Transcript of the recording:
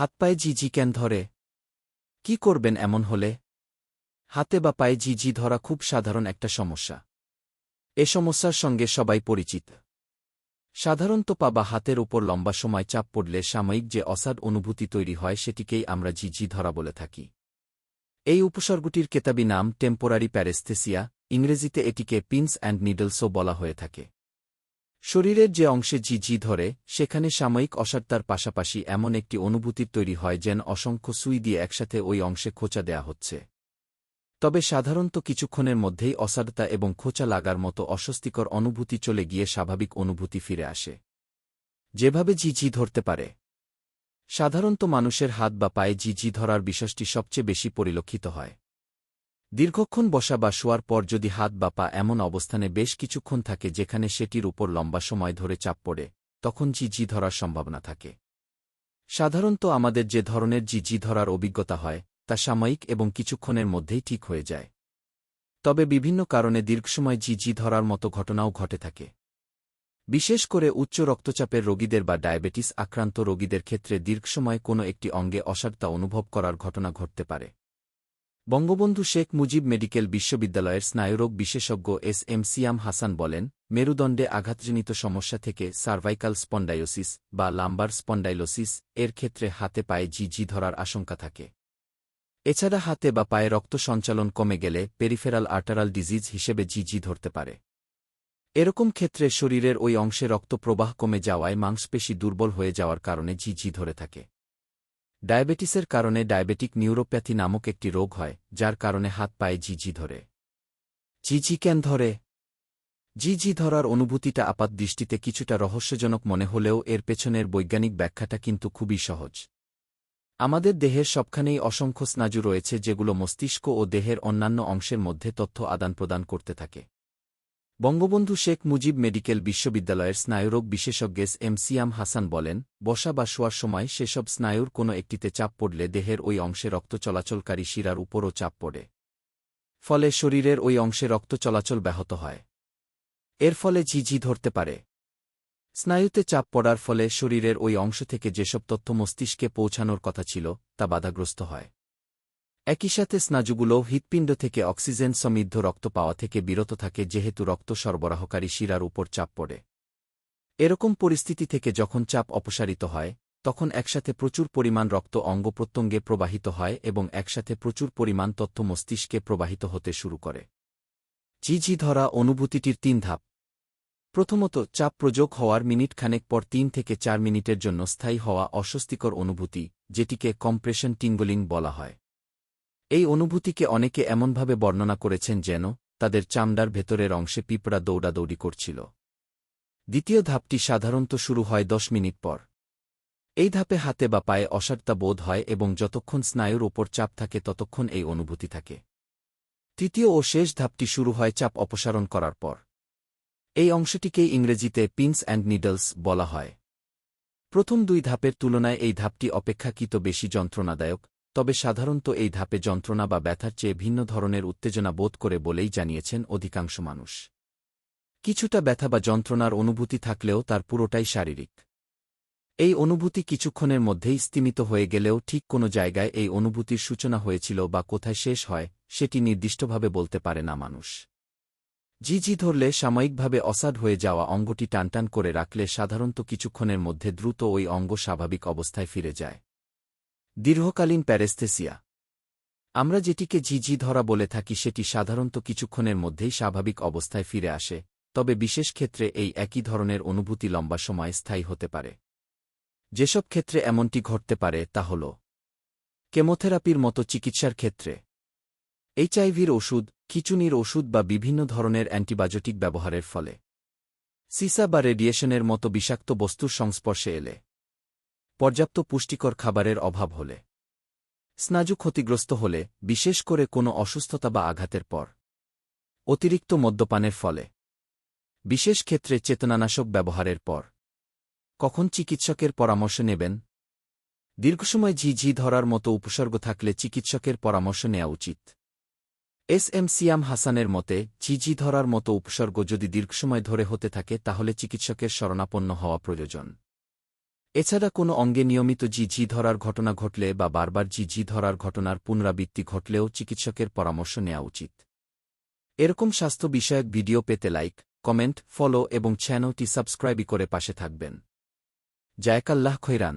হাত পায়ে জি কেন ধরে? কি করবেন এমন হলে? হাতে বা পায়ে জি ধরা খুব সাধারণ একটা সমস্যা। এ সমস্যার সঙ্গে সবাই পরিচিত। সাধারণত পা বা হাতের উপর লম্বা সময় চাপ পড়লে সাময়িক যে অসাদ অনুভূতি তৈরি হয় সেটিকেই আমরা জি জি ধরা বলে থাকি। এই উপসর্গটির কেতাবি নাম টেম্পোরারি প্যারেস্থেসিয়া, ইংরেজিতে এটিকে পিনস অ্যান্ড নিডলসও বলা হয়ে থাকে। শরীরের যে অংশে জি জি ধরে, সেখানে সাময়িক অসারতার পাশাপাশি এমন একটি অনুভূতির তৈরি হয় যেন অসংখ্য সুই দিয়ে একসাথে ওই অংশে খোঁচা দেয়া হচ্ছে। তবে সাধারণত কিছুক্ষণের মধ্যেই অসারতা এবং খোঁচা লাগার মতো অস্বস্তিকর অনুভূতি চলে গিয়ে স্বাভাবিক অনুভূতি ফিরে আসে। যেভাবে জি জি ধরতে পারে। সাধারণত মানুষের হাত বা পায়ে জি জি ধরার বিষয়টি সবচেয়ে বেশি পরিলক্ষিত হয়। দীর্ঘক্ষণ বসা বা শোয়ার পর যদি হাত বা পা এমন অবস্থানে বেশ কিছুক্ষণ থাকে যেখানে সেটির উপর লম্বা সময় ধরে চাপ পড়ে, তখন জি জি ধরার সম্ভাবনা থাকে। সাধারণত আমাদের যে ধরনের জি জি ধরার অভিজ্ঞতা হয়, তা সাময়িক এবং কিছুক্ষণের মধ্যেই ঠিক হয়ে যায়। তবে বিভিন্ন কারণে দীর্ঘসময় জি জি ধরার মতো ঘটনাও ঘটে থাকে। বিশেষ করে উচ্চ রক্তচাপের রোগীদের বা ডায়াবেটিস আক্রান্ত রোগীদের ক্ষেত্রে দীর্ঘসময় কোনো একটি অঙ্গে অসারতা অনুভব করার ঘটনা ঘটতে পারে। বঙ্গবন্ধু শেখ মুজিব মেডিকেল বিশ্ববিদ্যালয়ের স্নায়ুরোগ বিশেষজ্ঞ এস এম সিয়াম হাসান বলেন, মেরুদণ্ডে আঘাতজনিত সমস্যা থেকে সার্ভাইকাল স্পন্ডাইলোসিস বা লাম্বার স্পন্ডাইলোসিস এর ক্ষেত্রে হাতে পায়ে জি জি ধরার আশঙ্কা থাকে। এছাড়া হাতে বা পায়ে রক্ত সঞ্চালন কমে গেলে পেরিফেরাল আর্টারাল ডিজিজ হিসেবে জি জি ধরতে পারে। এরকম ক্ষেত্রে শরীরের ওই অংশে রক্ত প্রবাহ কমে যাওয়ায় মাংসপেশি দুর্বল হয়ে যাওয়ার কারণে জি জি ধরে থাকে। ডায়াবেটিসের কারণে ডায়াবেটিক নিউরোপ্যাথি নামক একটি রোগ হয়, যার কারণে হাত পায়ে জিজি ধরে। জিজি কেন ধরে? জিজি ধরার অনুভূতিটা আপাত দৃষ্টিতে কিছুটা রহস্যজনক মনে হলেও এর পেছনের বৈজ্ঞানিক ব্যাখ্যাটা কিন্তু খুবই সহজ। আমাদের দেহের সবখানেই অসংখ্য স্নাজু রয়েছে যেগুলো মস্তিষ্ক ও দেহের অন্যান্য অংশের মধ্যে তথ্য আদান প্রদান করতে থাকে। বঙ্গবন্ধু শেখ মুজিব মেডিকেল বিশ্ববিদ্যালয়ের স্নায়ুরোগ বিশেষজ্ঞ এম সিয়াম হাসান বলেন, বসা বা শোয়ার সময় সেসব স্নায়ুর কোনো একটিতে চাপ পড়লে দেহের ওই অংশে রক্ত চলাচলকারী শিরার উপরও চাপ পড়ে। ফলে শরীরের ওই অংশে রক্ত চলাচল ব্যাহত হয়। এর ফলে ঝিঝি ধরতে পারে। স্নায়ুতে চাপ পড়ার ফলে শরীরের ওই অংশ থেকে যেসব তথ্য মস্তিষ্কে পৌঁছানোর কথা ছিল, তা বাধাগ্রস্ত হয়। একই সাথে স্নাজুগুলো হৃৎপিণ্ড থেকে অক্সিজেন সমৃদ্ধ রক্ত পাওয়া থেকে বিরত থাকে যেহেতু রক্ত সরবরাহকারী শিরার উপর চাপ পড়ে। এরকম পরিস্থিতি থেকে যখন চাপ অপসারিত হয়, তখন একসাথে প্রচুর পরিমাণ রক্ত অঙ্গ প্রত্যঙ্গে প্রবাহিত হয় এবং একসাথে প্রচুর পরিমাণ তথ্য মস্তিষ্কে প্রবাহিত হতে শুরু করে। ঝিঝি ধরা অনুভূতিটির তিন ধাপ। প্রথমত, চাপ প্রযোগ হওয়ার মিনিট খানেক পর তিন থেকে চার মিনিটের জন্য স্থায়ী হওয়া অস্বস্তিকর অনুভূতি, যেটিকে কম্প্রেশন টিঙ্গলিং বলা হয়। এই অনুভূতিকে অনেকে এমনভাবে বর্ণনা করেছেন যেন তাদের চামড়ার ভেতরের অংশে পিঁপড়া দৌড়াদৌড়ি করছিল। দ্বিতীয় ধাপটি সাধারণত শুরু হয় দশ মিনিট পর। এই ধাপে হাতে বা পায়ে অসারতা বোধ হয় এবং যতক্ষণ স্নায়ুর ওপর চাপ থাকে ততক্ষণ এই অনুভূতি থাকে। তৃতীয় ও শেষ ধাপটি শুরু হয় চাপ অপসারণ করার পর। এই অংশটিকেই ইংরেজিতে পিনস অ্যান্ড নিডলস বলা হয়। প্রথম দুই ধাপের তুলনায় এই ধাপটি অপেক্ষাকৃত বেশি যন্ত্রণাদায়ক তবে সাধারণত এই ধাপে যন্ত্রণা বা ব্যথার চেয়ে ভিন্ন ধরনের উত্তেজনা বোধ করে বলেই জানিয়েছেন অধিকাংশ মানুষ। কিছুটা ব্যথা বা যন্ত্রণার অনুভূতি থাকলেও তার পুরোটাই শারীরিক। এই অনুভূতি কিছুক্ষণের মধ্যেই স্তিমিত হয়ে গেলেও ঠিক কোনো জায়গায় এই অনুভূতির সূচনা হয়েছিল বা কোথায় শেষ হয়, সেটি নির্দিষ্টভাবে বলতে পারে না মানুষ। জি জি ধরলে সাময়িকভাবে অসাড হয়ে যাওয়া অঙ্গটি টানটান করে রাখলে সাধারণত কিছুক্ষণের মধ্যে দ্রুত ওই অঙ্গ স্বাভাবিক অবস্থায় ফিরে যায়। দীর্ঘকালীন প্যারেস্থেসিয়া। আমরা যেটিকে ঝিঝি ধরা বলে থাকি সেটি সাধারণত কিছুক্ষণের মধ্যেই স্বাভাবিক অবস্থায় ফিরে আসে, তবে বিশেষ ক্ষেত্রে এই একই ধরনের অনুভূতি লম্বা সময় স্থায়ী হতে পারে। যেসব ক্ষেত্রে এমনটি ঘটতে পারে তা হল কেমোথেরাপির মতো চিকিৎসার ক্ষেত্রে। এইচআইভির ওষুধ, খিচুনির ওষুধ বা বিভিন্ন ধরনের অ্যান্টিবায়োটিক ব্যবহারের ফলে। সিসা বা রেডিয়েশনের মতো বিষাক্ত বস্তুর সংস্পর্শে এলে। পর্যাপ্ত পুষ্টিকর খাবারের অভাব হলে। স্নাজু ক্ষতিগ্রস্ত হলে, বিশেষ করে কোনো অসুস্থতা বা আঘাতের পর। অতিরিক্ত মদ্যপানের ফলে। বিশেষ ক্ষেত্রে চেতনানাশক ব্যবহারের পর। কখন চিকিৎসকের পরামর্শ নেবেন? দীর্ঘসময় ঝি ঝি ধরার মতো উপসর্গ থাকলে চিকিৎসকের পরামর্শ নেওয়া উচিত। এস এম সিয়াম হাসানের মতে ঝিঝি ধরার মতো উপসর্গ যদি দীর্ঘসময় ধরে হতে থাকে, তাহলে চিকিৎসকের শরণাপন্ন হওয়া প্রয়োজন। এছাড়া কোনো অঙ্গে নিয়মিত জি জি ধরার ঘটনা ঘটলে বা বারবার জি জি ধরার ঘটনার পুনরাবৃত্তি ঘটলেও চিকিৎসকের পরামর্শ নেওয়া উচিত। এরকম স্বাস্থ্য বিষয়ক ভিডিও পেতে লাইক, কমেন্ট, ফলো এবং চ্যানেলটি সাবস্ক্রাইবই করে পাশে থাকবেন। জায়কাল্লাহ খৈরান।